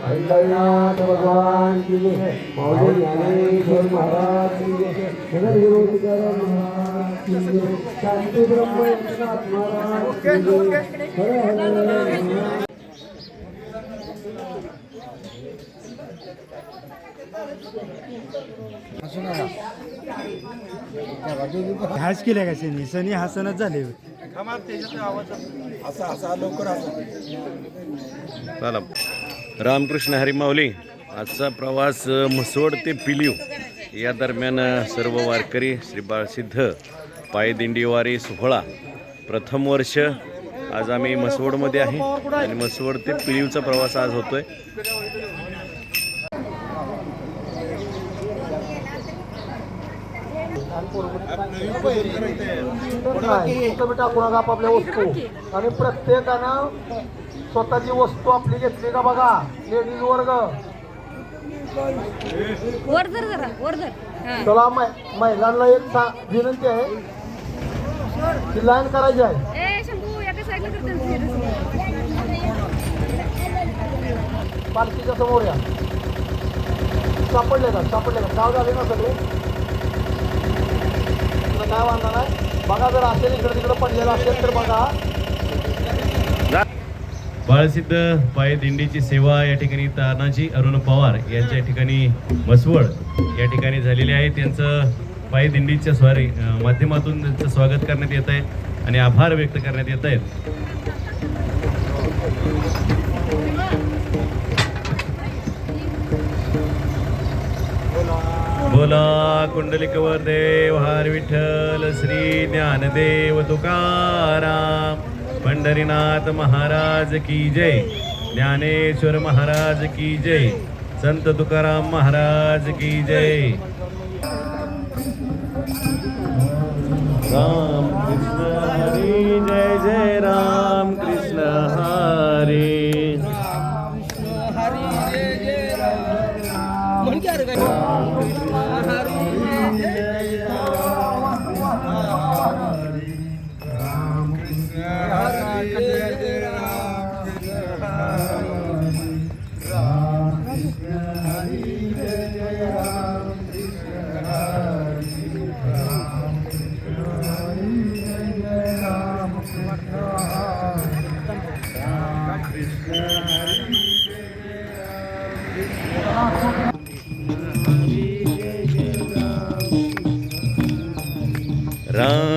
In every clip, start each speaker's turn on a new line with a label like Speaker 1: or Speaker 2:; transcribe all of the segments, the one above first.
Speaker 1: पंढरीनाथ भगवान की मौली ज्ञानेश्वर महाराज की शांती ब्रह्म हर हर.
Speaker 2: हाच केल्या का सनी सनी हसनच झाले.
Speaker 3: चला. रामकृष्ण हरिमावली आजचा प्रवास म्हसवड ते पिलीव या दरम्यान सर्व वारकरी श्री बाळसिद्ध पायदिंडीवारी सोहळा प्रथम वर्ष आज आम्ही म्हसवडमध्ये आहे. आणि म्हसवड ते पिलीवचा प्रवास आज होतोय.
Speaker 1: टाकू नका आपापल्या वस्तू. आणि प्रत्येकानं स्वतःची वस्तू आपली घेतली का बघा? लेडीज वर्ग. चला महिलांना एक विनंती आहे. की लाईन करायची आहे. पालखीच्या समोर या. सापडले का? सापडले का? गाव झाले ना सगळे तुला काय वांधा नाही. बघा जर असेल इकडे तिकडे पडलेलं असेल तर बघा.
Speaker 3: बाळसिद्ध पायदिंडीची सेवा या ठिकाणी तानाजी अरुण पवार यांच्या ठिकाणी मसवड या ठिकाणी झालेली आहे. त्यांचं पायदिंडीच्या स्वारी माध्यमातून त्यांचं स्वागत करण्यात येत आहे आणि आभार व्यक्त करण्यात येत आहेत. बोला कुंडलिकवर देव हर विठ्ठल श्री ज्ञानदेव तुकाराम. पंढरीनाथ महाराज की जय. ज्ञानेश्वर महाराज की जय. संत तुकाराम महाराज की जय. राम कृष्ण हरी जय जय राम.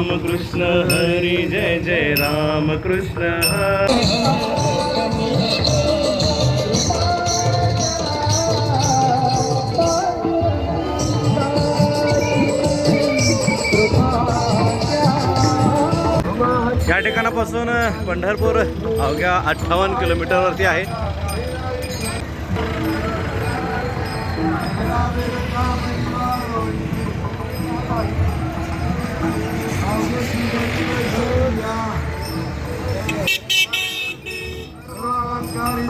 Speaker 3: राम कृष्ण हरी जय जय राम कृष्ण या ठिकाणापासून पंढरपूर अवघ्या अठ्ठावन्न किलोमीटरवरती आहे Thank you.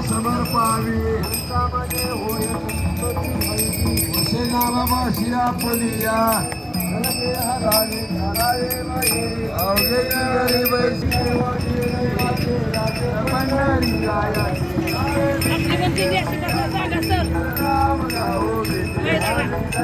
Speaker 1: समर्पावी नामाशिया पलिया अवघे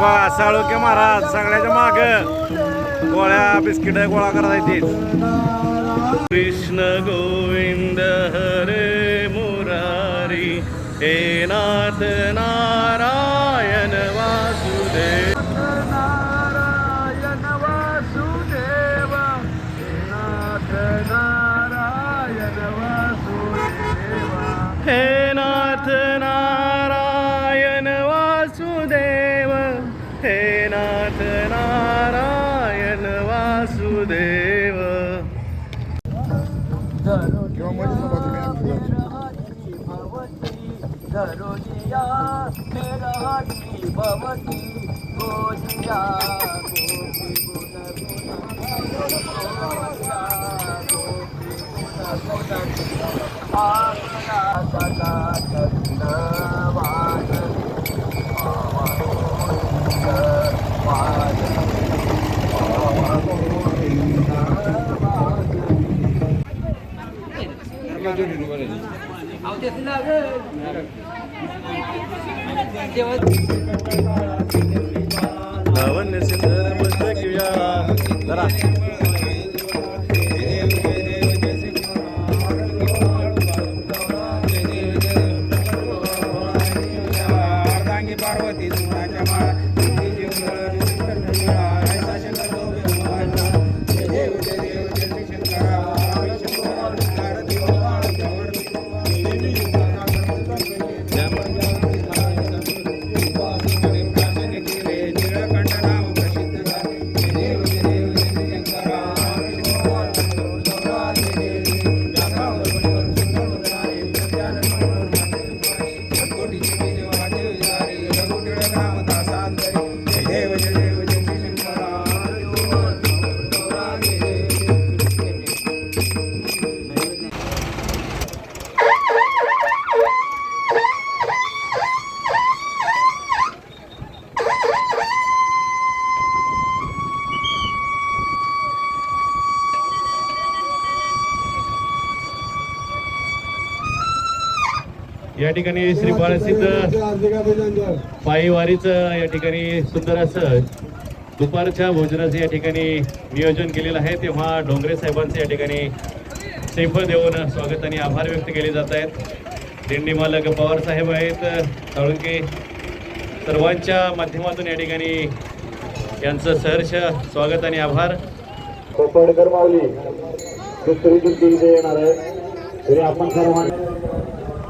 Speaker 3: बघा साळुके महाराज सगळ्याच्या माग. गोळ्या बिस्किट गोळा करता येते कृष्ण गोविंद हरे मुरारी हे नाथ
Speaker 1: नारा
Speaker 3: लावण्य या ठिकाणी श्री बाळसिद्ध पायीवारीचं या ठिकाणी सुंदर असं दुपारच्या भोजनाचं या ठिकाणी नियोजन केलेलं आहे. तेव्हा डोंगरे साहेबांचं या ठिकाणी श्रीफळ देऊन स्वागत आणि आभार व्यक्त केले जात आहेत. दिंडी मालक पवार साहेब आहेत. साळुंके सर्वांच्या माध्यमातून या ठिकाणी यांचं सहर्ष स्वागत आणि आभार.
Speaker 1: कोपडकर माऊली दुसरी दिंडी येणार आहे. तरी आपण सर्वांनी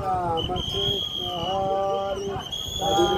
Speaker 1: रामकृष्ण हरे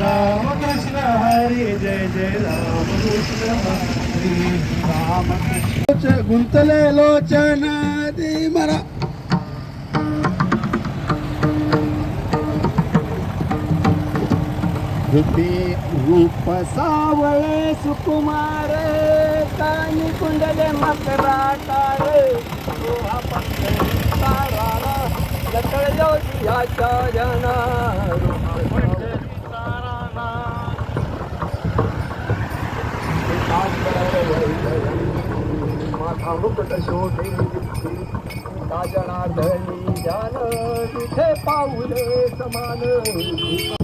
Speaker 3: राम कृष्ण हरी जय जय राम कृष्ण हरी
Speaker 1: राम कृष्ण. गुंतले लोचन दी मरा. रूपी रूप सावळे सुकुमार कानी कुंडले मकरा तारे रोहा पंख ताराला लकळ योगियाच्या जना माझा मुकुट शोधे जनार्दनी जान तिथे पाऊले समान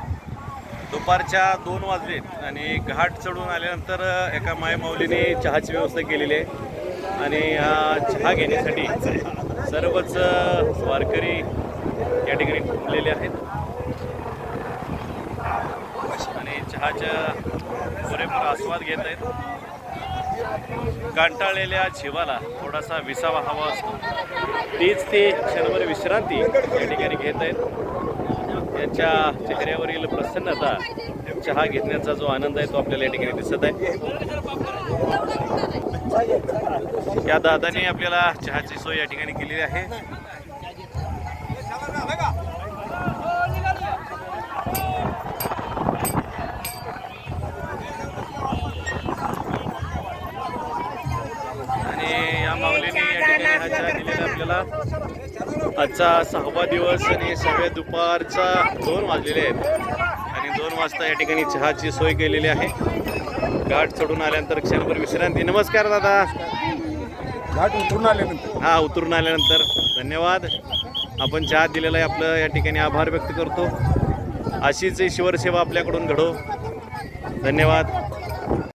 Speaker 3: दुपारच्या दोन वाजले आणि घाट चढून आल्यानंतर एका मायमाऊलीने चहाची व्यवस्था केलेली आहे. आणि हा चहा घेण्यासाठी सर्वच वारकरी या ठिकाणी थांबलेले आहेत. आणि चहाच्या पुरेपूर आस्वाद घेत आहेत. कंटाळलेल्या जीवाला थोडासा विसावा हवा असतो. तीच ती क्षणभर विश्रांती या ठिकाणी घेत आहेत. त्यांच्या चेहऱ्यावरील प्रसन्नता चहा घेतण्याचा जो आनंद आहे तो आपल्याला या ठिकाणी दिसत आहे. या दादाने आपल्याला चहाची सोय या ठिकाणी केलेली आहे. आणि या माऊलीने या ठिकाणी हा चहा आपल्याला आजचा सहावा दिवस आणि सहाव्या दुपारचा दोन वाजलेले आहेत. आणि दोन वाजता या ठिकाणी चहाची सोय केलेली आहे. घाट चढून आल्यानंतर क्षणभर विश्रांती. नमस्कार दादा.
Speaker 1: घाट उतरून आल्यानंतर.
Speaker 3: हा उतरून आल्यानंतर. धन्यवाद. आपण चहा दिलेला आहे आपलं. या ठिकाणी आभार व्यक्त करतो. अशीच शिवरसेवा आपल्याकडून घडो. धन्यवाद.